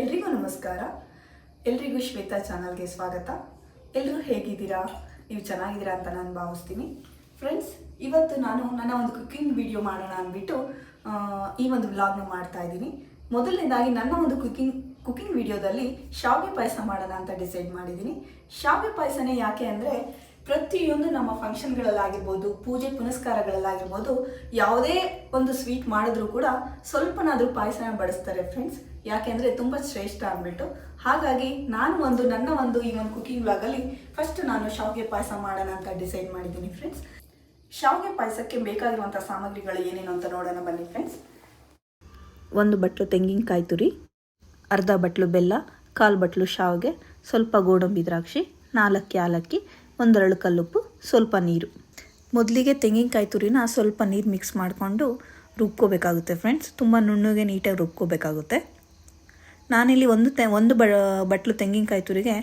ಎಲ್ರಿಗೂ ನಮಸ್ಕಾರ. ಎಲ್ರಿಗೂ ಶ್ವೇತಾ ಚಾನಲ್ಗೆ ಸ್ವಾಗತ. ಎಲ್ಲರೂ ಹೇಗಿದ್ದೀರಾ? ನೀವು ಚೆನ್ನಾಗಿದ್ದೀರಾ ಅಂತ ನಾನು ಭಾವಿಸ್ತೀನಿ. ಫ್ರೆಂಡ್ಸ್ ಇವತ್ತು ನಾನು ನನ್ನ ಒಂದು ಕುಕ್ಕಿಂಗ್ ವಿಡಿಯೋ ಮಾಡೋಣ ಅಂದ್ಬಿಟ್ಟು ಈ ಒಂದು ವ್ಲಾಗ್ನ ಮಾಡ್ತಾ ಇದ್ದೀನಿ. ಮೊದಲನೇದಾಗಿ ನನ್ನ ಒಂದು ಕುಕ್ಕಿಂಗ್ ಕುಕ್ಕಿಂಗ್ ವಿಡಿಯೋದಲ್ಲಿ ಶಾವಿಗೆ ಪಾಯಸ ಮಾಡೋಣ ಅಂತ ಡಿಸೈಡ್ ಮಾಡಿದ್ದೀನಿ. ಶಾವಿಗೆ ಪಾಯಸನೇ ಯಾಕೆ ಅಂದರೆ ಪ್ರತಿಯೊಂದು ನಮ್ಮ ಫಂಕ್ಷನ್ಗಳಲ್ಲಾಗಿರ್ಬೋದು ಪೂಜೆ ಪುನಸ್ಕಾರಗಳಲ್ಲಾಗಿರ್ಬೋದು, ಯಾವುದೇ ಒಂದು ಸ್ವೀಟ್ ಮಾಡಿದ್ರೂ ಕೂಡ ಸ್ವಲ್ಪನಾದರೂ ಪಾಯಸನ ಬಡಿಸ್ತಾರೆ ಫ್ರೆಂಡ್ಸ್ ಯಾಕೆಂದರೆ ತುಂಬ ಶ್ರೇಷ್ಠ ಅಂದ್ಬಿಟ್ಟು. ಹಾಗಾಗಿ ನಾನು ಒಂದು, ನನ್ನ ಒಂದು ಈ ಒಂದು ಕುಕಿಂಗ್ ವ್ಲಾಗಲ್ಲಿ ಫಸ್ಟ್ ನಾನು ಶಾವಿಗೆ ಪಾಯಸ ಮಾಡೋಣ ಅಂತ ಡಿಸೈಡ್ ಮಾಡಿದ್ದೀನಿ ಫ್ರೆಂಡ್ಸ್ ಶಾವಿಗೆ ಪಾಯಸಕ್ಕೆ ಬೇಕಾಗಿರುವಂಥ ಸಾಮಗ್ರಿಗಳು ಏನೇನು ಅಂತ ನೋಡೋಣ ಬನ್ನಿ ಫ್ರೆಂಡ್ಸ್ ಒಂದು ಬಟ್ಲು ತೆಂಗಿನಕಾಯಿ ತುರಿ, ಅರ್ಧ ಬಟ್ಲು ಬೆಲ್ಲ, ಕಾಲು ಬಟ್ಲು ಶಾವಿಗೆ, ಸ್ವಲ್ಪ ಗೋಡಂಬಿ ದ್ರಾಕ್ಷಿ, ನಾಲ್ಕು ಯಾಲಕ್ಕಿ ಒಂದೆರಡು ಕಲ್ಲುಪ್ಪು, ಸ್ವಲ್ಪ ನೀರು. ಮೊದಲಿಗೆ ತೆಂಗಿನಕಾಯಿ ತುರಿನ ಸ್ವಲ್ಪ ನೀರು ಮಿಕ್ಸ್ ಮಾಡಿಕೊಂಡು ರುಬ್ಕೋಬೇಕಾಗುತ್ತೆ ಫ್ರೆಂಡ್ಸ್ ತುಂಬ ನುಣ್ಣಗೆ ನೀಟಾಗಿ ರುಬ್ಕೋಬೇಕಾಗುತ್ತೆ. ನಾನಿಲ್ಲಿ ಒಂದು ತೆ, ಒಂದು ಬ, ಬಟ್ಲು ತೆಂಗಿನಕಾಯಿ ತುರಿಗೆ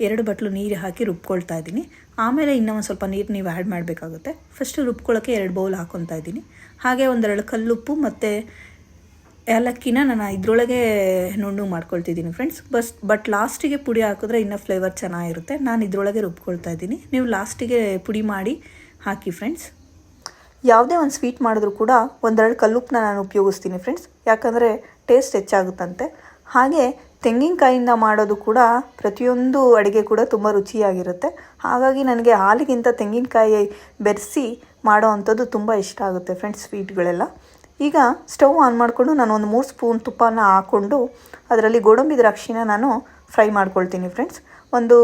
ಎರಡು ಬಟ್ಲು ನೀರು ಹಾಕಿ ರುಬ್ಕೊಳ್ತಾ ಇದ್ದೀನಿ. ಆಮೇಲೆ ಇನ್ನೂ ಒಂದು ಸ್ವಲ್ಪ ನೀರು ನೀವು ಆ್ಯಡ್ ಮಾಡಬೇಕಾಗುತ್ತೆ. ಫಸ್ಟು ರುಬ್ಕೊಳ್ಳೋಕ್ಕೆ ಎರಡು ಬೌಲ್ ಹಾಕ್ಕೊತಾ ಇದ್ದೀನಿ. ಹಾಗೆ ಒಂದೆರಡು ಕಲ್ಲುಪ್ಪು ಮತ್ತು ಏಲಕ್ಕಿನ ನಾನು ಇದರೊಳಗೆ ನುಣ್ಣು ಮಾಡ್ಕೊಳ್ತಿದ್ದೀನಿ ಫ್ರೆಂಡ್ಸ್ ಬಸ್ ಬಟ್ ಲಾಸ್ಟಿಗೆ ಪುಡಿ ಹಾಕಿದ್ರೆ ಇನ್ನೂ ಫ್ಲೇವರ್ ಚೆನ್ನಾಗಿರುತ್ತೆ. ನಾನು ಇದರೊಳಗೆ ರುಬ್ಕೊಳ್ತಾ ಇದ್ದೀನಿ. ನೀವು ಲಾಸ್ಟಿಗೆ ಪುಡಿ ಮಾಡಿ ಹಾಕಿ ಫ್ರೆಂಡ್ಸ್ ಯಾವುದೇ ಒಂದು ಸ್ವೀಟ್ ಮಾಡಿದ್ರೂ ಕೂಡ ಒಂದೆರಡು ಕಲ್ಲುಪ್ಪನ್ನ ನಾನು ಉಪಯೋಗಿಸ್ತೀನಿ ಫ್ರೆಂಡ್ಸ್ ಯಾಕಂದರೆ ಟೇಸ್ಟ್ ಹೆಚ್ಚಾಗುತ್ತಂತೆ. ಹಾಗೆ ತೆಂಗಿನಕಾಯಿಂದ ಮಾಡೋದು ಕೂಡ ಪ್ರತಿಯೊಂದು ಅಡುಗೆ ಕೂಡ ತುಂಬ ರುಚಿಯಾಗಿರುತ್ತೆ. ಹಾಗಾಗಿ ನನಗೆ ಹಾಲಿಗಿಂತ ತೆಂಗಿನಕಾಯಿ ಬೆರೆಸಿ ಮಾಡೋ ಅಂಥದ್ದು ತುಂಬ ಇಷ್ಟ ಆಗುತ್ತೆ ಫ್ರೆಂಡ್ಸ್ ಸ್ವೀಟ್ಗಳೆಲ್ಲ ಈಗ ಸ್ಟವ್ ಆನ್ ಮಾಡಿಕೊಂಡು ನಾನು ಒಂದು ಮೂರು ಸ್ಪೂನ್ ತುಪ್ಪನ ಹಾಕ್ಕೊಂಡು ಅದರಲ್ಲಿ ಗೋಡಂಬಿ ದ್ರಾಕ್ಷಿನ ನಾನು ಫ್ರೈ ಮಾಡ್ಕೊಳ್ತೀನಿ ಫ್ರೆಂಡ್ಸ್. ಒಂದು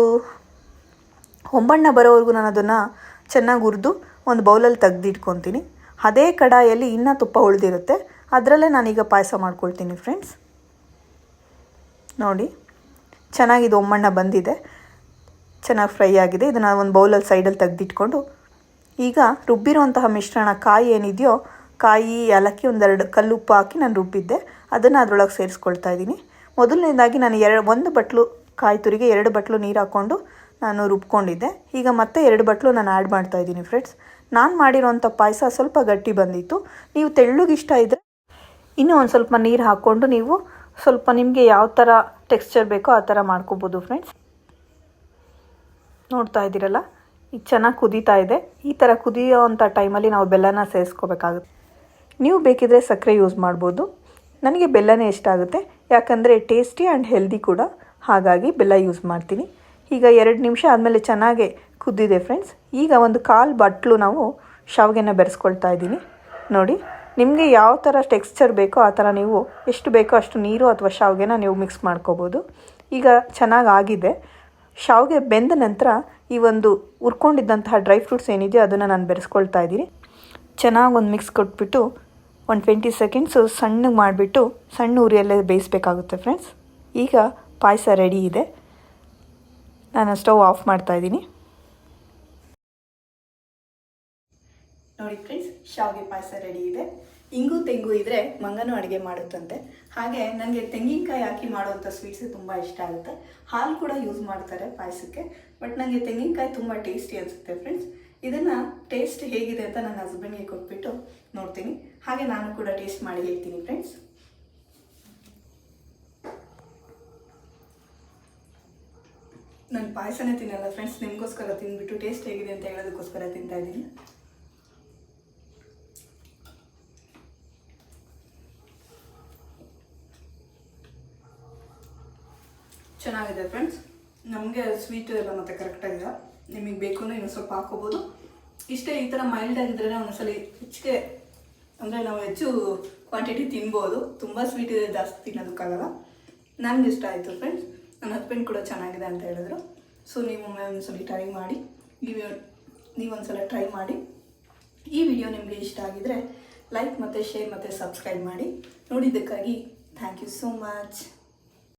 ಹೊಂಬಣ್ಣ ಬರೋವರೆಗೂ ನಾನು ಅದನ್ನು ಚೆನ್ನಾಗಿ ಹುರಿದು ಒಂದು ಬೌಲಲ್ಲಿ ತೆಗೆದಿಟ್ಕೊತೀನಿ. ಅದೇ ಕಡಾಯಲ್ಲಿ ಇನ್ನೂ ತುಪ್ಪ ಉಳಿದಿರುತ್ತೆ. ಅದರಲ್ಲೇ ನಾನೀಗ ಪಾಯಸ ಮಾಡ್ಕೊಳ್ತೀನಿ ಫ್ರೆಂಡ್ಸ್. ನೋಡಿ ಚೆನ್ನಾಗಿದೆ ಒಮ್ಮಣ್ಣ ಬಂದಿದೆ. ಚೆನ್ನಾಗಿ ಫ್ರೈ ಆಗಿದೆ. ಇದನ್ನು ಒಂದು ಬೌಲಲ್ಲಿ ಸೈಡಲ್ಲಿ ತೆಗೆದಿಟ್ಕೊಂಡು ಈಗ ರುಬ್ಬಿರುವಂತಹ ಮಿಶ್ರಣ ಕಾಯಿ ಏನಿದೆಯೋ ಕಾಯಿ, ಏಲಕ್ಕಿ ಒಂದೆರಡು ಕಲ್ಲು ಉಪ್ಪು ಹಾಕಿ ನಾನು ರುಬ್ಬಿದ್ದೆ. ಅದನ್ನು ಅದರೊಳಗೆ ಸೇರಿಸ್ಕೊಳ್ತಾ ಇದ್ದೀನಿ. ಮೊದಲನೇದಾಗಿ ನಾನು ಎರಡು, ಒಂದು ಬಟ್ಲು ಕಾಯಿ ತುರಿಗೆ ಎರಡು ಬಟ್ಲು ನೀರು ಹಾಕ್ಕೊಂಡು ನಾನು ರುಬ್ಕೊಂಡಿದ್ದೆ. ಈಗ ಮತ್ತೆ ಎರಡು ಬಟ್ಲು ನಾನು ಆ್ಯಡ್ ಮಾಡ್ತಾ ಇದ್ದೀನಿ ಫ್ರೆಂಡ್ಸ್. ನಾನು ಮಾಡಿರೋಂಥ ಪಾಯಸ ಸ್ವಲ್ಪ ಗಟ್ಟಿ ಬಂದಿತ್ತು. ನೀವು ತೆಳ್ಳಗಿಷ್ಟ ಇದ್ದರೆ ಇನ್ನೂ ಒಂದು ಸ್ವಲ್ಪ ನೀರು ಹಾಕ್ಕೊಂಡು ನೀವು ಸ್ವಲ್ಪ ನಿಮಗೆ ಯಾವ ಥರ ಟೆಕ್ಸ್ಚರ್ ಬೇಕೋ ಆ ಥರ ಮಾಡ್ಕೋಬೋದು ಫ್ರೆಂಡ್ಸ್. ನೋಡ್ತಾ ಇದ್ದೀರಲ್ಲ? ಈಗ ಚೆನ್ನಾಗಿ ಕುದೀತಾ ಇದೆ. ಈ ಥರ ಕುದಿಯೋ ಅಂಥ ಟೈಮಲ್ಲಿ ನಾವು ಬೆಲ್ಲನ ಸೇರಿಸ್ಕೋಬೇಕಾಗುತ್ತೆ. ನೀವು ಬೇಕಿದ್ರೆ ಸಕ್ಕರೆ ಯೂಸ್ ಮಾಡ್ಬೋದು. ನನಗೆ ಬೆಲ್ಲನೇ ಇಷ್ಟ ಆಗುತ್ತೆ. ಯಾಕಂದರೆ ಟೇಸ್ಟಿ ಆ್ಯಂಡ್ ಹೆಲ್ದಿ ಕೂಡ. ಹಾಗಾಗಿ ಬೆಲ್ಲ ಯೂಸ್ ಮಾಡ್ತೀನಿ. ಈಗ ಎರಡು ನಿಮಿಷ ಆದಮೇಲೆ ಚೆನ್ನಾಗೆ ಕುದ್ದಿದೆ ಫ್ರೆಂಡ್ಸ್ ಈಗ ಒಂದು ಕಾಲು ಬಟ್ಲು ನಾವು ಶಾವಿಗೆನ ಬೆರೆಸ್ಕೊಳ್ತಾ ಇದ್ದೀನಿ. ನೋಡಿ, ನಿಮಗೆ ಯಾವ ಥರ ಟೆಕ್ಸ್ಚರ್ ಬೇಕೋ ಆ ಥರ ನೀವು ಎಷ್ಟು ಬೇಕೋ ಅಷ್ಟು ನೀರು ಅಥವಾ ಶಾವಿಗೆನ ನೀವು ಮಿಕ್ಸ್ ಮಾಡ್ಕೋಬೋದು. ಈಗ ಚೆನ್ನಾಗಿ ಆಗಿದೆ. ಶಾವಿಗೆ ಬೆಂದ ನಂತರ ಈ ಒಂದು ಉರ್ಕೊಂಡಿದ್ದಂತಹ ಡ್ರೈ ಫ್ರೂಟ್ಸ್ ಏನಿದೆಯೋ ಅದನ್ನು ನಾನು ಬೆರೆಸ್ಕೊಳ್ತಾ ಇದ್ದೀನಿ. ಚೆನ್ನಾಗಿ ಒಂದು ಮಿಕ್ಸ್ ಕೊಟ್ಬಿಟ್ಟು ಒಂದು ಟ್ವೆಂಟಿ ಸೆಕೆಂಡ್ಸು ಸಣ್ಣಗೆ ಮಾಡಿಬಿಟ್ಟು ಸಣ್ಣ ಉರಿಯಲ್ಲೇ ಬೇಯಿಸ್ಬೇಕಾಗುತ್ತೆ ಫ್ರೆಂಡ್ಸ್ ಈಗ ಪಾಯಸ ರೆಡಿ ಇದೆ. ನಾನು ಸ್ಟವ್ ಆಫ್ ಮಾಡ್ತಾ ಇದ್ದೀನಿ. ನೋಡಿ ಫ್ರೆಂಡ್ಸ್ ಶಾವಿಗೆ ಪಾಯಸ ರೆಡಿ ಇದೆ. ಇಂಗು ತೆಂಗು ಇದ್ರೆ ಮಂಗನೂ ಅಡುಗೆ ಮಾಡುತ್ತಂತೆ. ಹಾಗೆ ನನಗೆ ತೆಂಗಿನಕಾಯಿ ಹಾಕಿ ಮಾಡುವಂಥ ಸ್ವೀಟ್ಸ್ ತುಂಬ ಇಷ್ಟ ಆಗುತ್ತೆ. ಹಾಲು ಕೂಡ ಯೂಸ್ ಮಾಡ್ತಾರೆ ಪಾಯಸಕ್ಕೆ ಬಟ್ ನನಗೆ ತೆಂಗಿನಕಾಯಿ ತುಂಬ ಟೇಸ್ಟಿ ಅನಿಸುತ್ತೆ ಫ್ರೆಂಡ್ಸ್ ಇದನ್ನು ಟೇಸ್ಟ್ ಹೇಗಿದೆ ಅಂತ ನನ್ನ ಹಸ್ಬೆಂಡ್ಗೆ ಕೊಟ್ಬಿಟ್ಟು ನೋಡ್ತೀನಿ. ಹಾಗೆ ನಾನು ಕೂಡ ಟೇಸ್ಟ್ ಮಾಡಿ ಹೇಳ್ತೀನಿ ಫ್ರೆಂಡ್ಸ್ ನಾನು ಪಾಯಸನೇ ತಿನ್ನಲ್ಲ ಫ್ರೆಂಡ್ಸ್ ನಿಮಗೋಸ್ಕರ ತಿಂದ್ಬಿಟ್ಟು ಟೇಸ್ಟ್ ಹೇಗಿದೆ ಅಂತ ಹೇಳೋದಕ್ಕೋಸ್ಕರ ತಿಂತಾ ಇದ್ದೀನಿ. ಚೆನ್ನಾಗಿದೆ ಫ್ರೆಂಡ್ಸ್ ನಮಗೆ ಸ್ವೀಟ್ ಎಲ್ಲ ಮತ್ತೆ ಕರೆಕ್ಟಾಗಿದೆ ನಿಮಗೆ ಬೇಕು ಇನ್ನು ಸ್ವಲ್ಪ ಹಾಕೋಬೋದು. ಇಷ್ಟೇ ಈ ಥರ ಮೈಲ್ಡ್ ಆಗಿದ್ರೆ ಒಂದ್ಸಲ ಹೆಚ್ಚಿಗೆ, ಅಂದರೆ ನಾವು ಹೆಚ್ಚು ಕ್ವಾಂಟಿಟಿ ತಿನ್ಬೋದು. ತುಂಬ ಸ್ವೀಟ್ ಇದೆ, ಜಾಸ್ತಿ ತಿನ್ನೋದಕ್ಕಾಗಲ್ಲ. ನನಗೆ ಇಷ್ಟ ಆಯಿತು ಫ್ರೆಂಡ್ಸ್ ನನ್ನ ಹಸ್ಬೆಂಡ್ ಕೂಡ ಚೆನ್ನಾಗಿದೆ ಅಂತ ಹೇಳಿದ್ರು. ಸೊ ನೀವು ಒಂದ್ಸಲ ಟ್ರೈ ಮಾಡಿ. ನೀವು ನೀವೊಂದ್ಸಲ ಟ್ರೈ ಮಾಡಿ. ಈ ವಿಡಿಯೋ ನಿಮಗೆ ಇಷ್ಟ ಆಗಿದ್ರೆ ಲೈಕ್ ಮತ್ತು ಶೇರ್ ಮತ್ತು ಸಬ್ಸ್ಕ್ರೈಬ್ ಮಾಡಿ. ನೋಡಿದ್ದಕ್ಕಾಗಿ ಥ್ಯಾಂಕ್ ಯು ಸೋ ಮಚ್